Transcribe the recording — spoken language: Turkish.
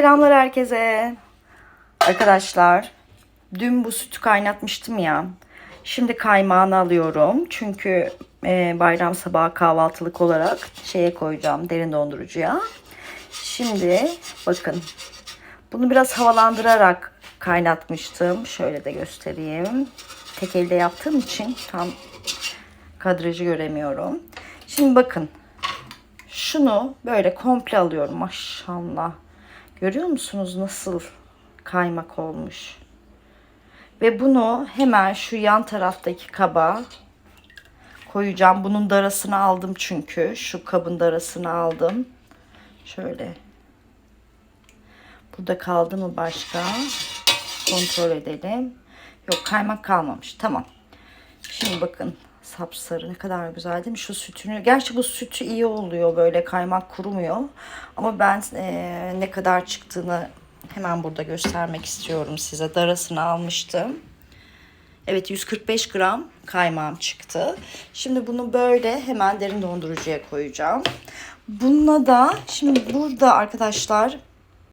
Selamlar herkese. Arkadaşlar, dün bu sütü kaynatmıştım ya. Şimdi kaymağını alıyorum. Çünkü e, bayram sabahı kahvaltılık olarak şeye koyacağım derin dondurucuya. Şimdi bakın. Bunu biraz havalandırarak kaynatmıştım. Şöyle de göstereyim. Tek elde yaptığım için tam kadrajı göremiyorum. Şimdi bakın. Şunu böyle komple alıyorum maşallah. Görüyor musunuz nasıl kaymak olmuş? Ve bunu hemen şu yan taraftaki kaba koyacağım. Bunun darasını aldım çünkü. Şu kabın darasını aldım. Şöyle. Burada kaldı mı başka? Kontrol edelim. Yok kaymak kalmamış. Tamam. Şimdi bakın sapsarı ne kadar güzel değil mi? Şu sütünü. Gerçi bu sütü iyi oluyor böyle kaymak kurumuyor. Ama ben eee, ne kadar çıktığını hemen burada göstermek istiyorum size. Darasını almıştım. Evet 145 gram kaymağım çıktı. Şimdi bunu böyle hemen derin dondurucuya koyacağım. Bununla da şimdi burada arkadaşlar